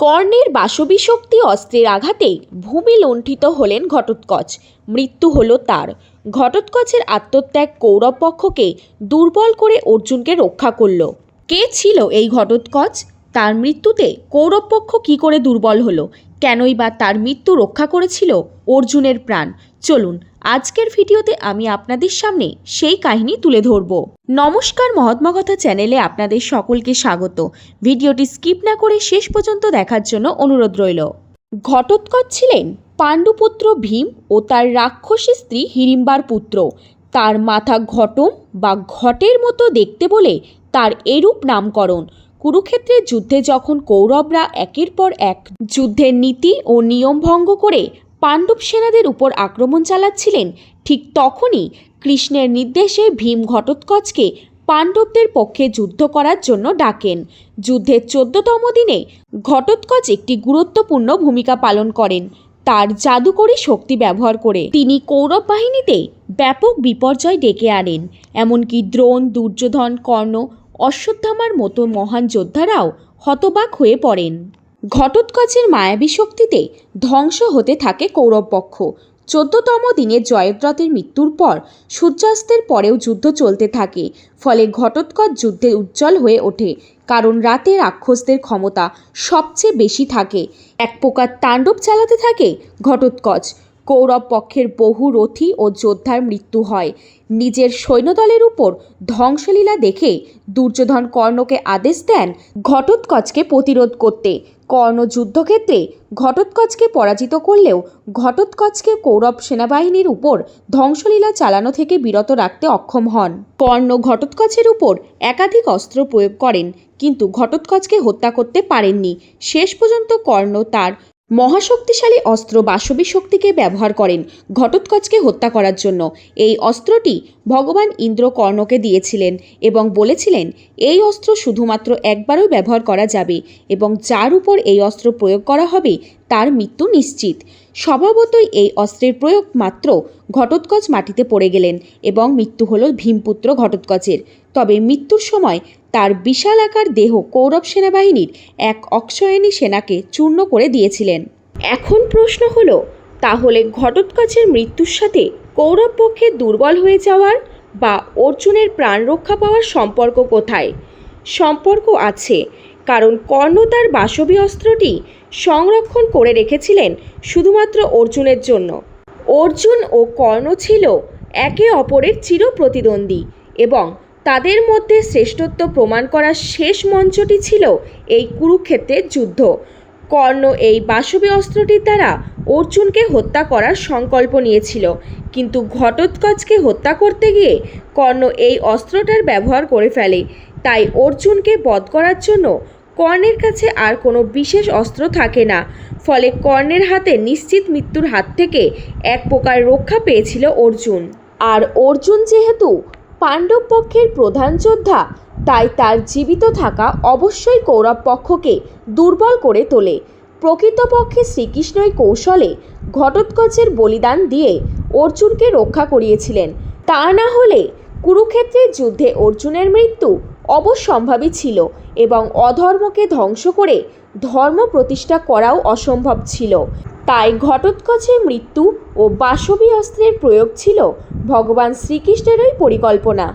কর্ণের বাসবী শক্তি অস্ত্রের আঘাতেই ভূমি লুণ্ঠিত হলেন ঘটোৎকচ। মৃত্যু হল তার। ঘটোৎকচের আত্মত্যাগ কৌরব পক্ষকে দুর্বল করে অর্জুনকে রক্ষা করল। কে ছিল এই ঘটোৎকচ? তার মৃত্যুতে কৌরবপক্ষ কী করে দুর্বল হলো? কেনই বা তার মৃত্যু রক্ষা করেছিল অর্জুনের প্রাণ? চলুন, আজকের ভিডিওতে আমি আপনাদের সামনে সেই কাহিনী তুলে ধরব। নমস্কার মহাত্মা কথা চ্যানেলে আপনাদের সকলকে স্বাগত। ভিডিওটি স্কিপ না করে শেষ পর্যন্ত দেখার জন্য অনুরোধ রইল। ঘটোৎকর ছিলেন পাণ্ডুপুত্র ভীম ও তার রাক্ষসী স্ত্রী হিড়িম্বার পুত্র। তার মাথা ঘটম বা ঘটের মতো দেখতে বলে তার এরূপ নামকরণ। কুরুক্ষেত্রের যুদ্ধে যখন কৌরবরা একের পর এক যুদ্ধের নীতি ও নিয়ম ভঙ্গ করে পাণ্ডব সেনাদের উপর আক্রমণ চালাচ্ছিলেন, ঠিক তখনই কৃষ্ণের নির্দেশে ভীম ঘটোৎকচকে পাণ্ডবদের পক্ষে যুদ্ধ করার জন্য ডাকেন। যুদ্ধের চোদ্দতম দিনে ঘটোৎকচ একটি গুরুত্বপূর্ণ ভূমিকা পালন করেন, তার জাদুকরী শক্তি ব্যবহার করে। তিনি কৌরব বাহিনীতে ব্যাপক বিপর্যয় ডেকে আনেন, এমনকি দ্রোণ, দুর্যোধন, কর্ণ অশ্বত্থামার মতো মহান যোদ্ধারাও হতবাক হয়ে পড়েন। ঘটোৎকচের মায়াবী শক্তিতে ধ্বংস হতে থাকে কৌরবপক্ষ। চোদ্দতম দিনে জয়দ্রথের মৃত্যুর পর সূর্যাস্তের পরেও যুদ্ধ চলতে থাকে, ফলে ঘটোৎকচ যুদ্ধে উজ্জ্বল হয়ে ওঠে, কারণ রাতে রাক্ষসদের ক্ষমতা সবচেয়ে বেশি থাকে। এক প্রকার তাণ্ডব চালাতে থাকে ঘটোৎকচ। কৌরব পক্ষের বহু রথী ও যোদ্ধার মৃত্যু হয়। নিজের সৈন্যদলের উপর ধ্বংসলীলা দেখে দুর্যোধন কর্ণকে আদেশ দেন ঘটোৎকচকে প্রতিরোধ করতে। কর্ণ যুদ্ধক্ষেত্রে ঘটোৎকচকে পরাজিত করলেও ঘটোৎকচকে কৌরব সেনাবাহিনীর উপর ধ্বংসলীলা চালানো থেকে বিরত রাখতে অক্ষম হন। কর্ণ ঘটোৎকচের উপর একাধিক অস্ত্র প্রয়োগ করেন, কিন্তু ঘটোৎকচকে হত্যা করতে পারেননি। শেষ পর্যন্ত কর্ণ তার মহাশক্তিশালী অস্ত্র বাসবী শক্তিকে ব্যবহার করেন ঘটোৎকচকে হত্যা করার জন্য। এই অস্ত্রটি ভগবান ইন্দ্র কর্ণকে দিয়েছিলেন এবং বলেছিলেন, এই অস্ত্র শুধুমাত্র একবারও ব্যবহার করা যাবে এবং যার উপর এই অস্ত্র প্রয়োগ করা হবে তার মৃত্যু নিশ্চিত। স্বভাবতই এই অস্ত্রের প্রয়োগ মাত্র ঘটোৎকচ মাটিতে পড়ে গেলেন এবং মৃত্যু হল ভীমপুত্র ঘটোৎকচের। তবে মৃত্যুর সময় তার বিশাল আকার দেহ কৌরব সেনাবাহিনীর এক অক্ষয়ণী সেনাকে চূর্ণ করে দিয়েছিলেন। এখন প্রশ্ন হলো, তাহলে ঘটোৎকচের মৃত্যুর সাথে কৌরব পক্ষে দুর্বল হয়ে যাওয়ার বা অর্জুনের প্রাণ রক্ষা পাওয়ার সম্পর্ক কোথায়? সম্পর্ক আছে কারণ কর্ণ তার বাসবী অস্ত্রটি সংরক্ষণ করে রেখেছিলেন শুধুমাত্র অর্জুনের জন্য। অর্জুন ও কর্ণ ছিল একে অপরের চির প্রতিদ্বন্দ্বী এবং তাদের মধ্যে শ্রেষ্ঠত্ব প্রমাণ করার শেষ মঞ্চটি ছিল এই কুরুক্ষেত্রের যুদ্ধ। কর্ণ এই বাসবী অস্ত্রটির দ্বারা অর্জুনকে হত্যা করার সংকল্প নিয়েছিল, কিন্তু ঘটোৎকচকে হত্যা করতে গিয়ে কর্ণ এই অস্ত্রটার ব্যবহার করে ফেলে তাই অর্জুনকে বধ করার জন্য কর্ণের কাছে আর কোনো বিশেষ অস্ত্র থাকে না। ফলে কর্ণের হাতে নিশ্চিত মৃত্যুর হাত থেকে এক প্রকার রক্ষা পেয়েছিল অর্জুন। আর অর্জুন যেহেতু পাণ্ডব পক্ষের প্রধান যোদ্ধা, তাই তার জীবিত থাকা অবশ্যই কৌরব পক্ষকে দুর্বল করে তোলে। প্রকৃতপক্ষে শ্রীকৃষ্ণই কৌশলে ঘটোৎকচের বলিদান দিয়ে অর্জুনকে রক্ষা করিয়েছিলেন। তা না হলে কুরুক্ষেত্রের যুদ্ধে অর্জুনের মৃত্যু অবশ্যম্ভাবী ছিল এবং অধর্মকে ধ্বংস করে ধর্ম প্রতিষ্ঠা করাও অসম্ভব ছিল। তাই ঘটোৎকচের মৃত্যু ও বাসবী অস্ত্রের প্রয়োগ ছিল ভগবান শ্রীকৃষ্ণেরই পরিকল্পনা।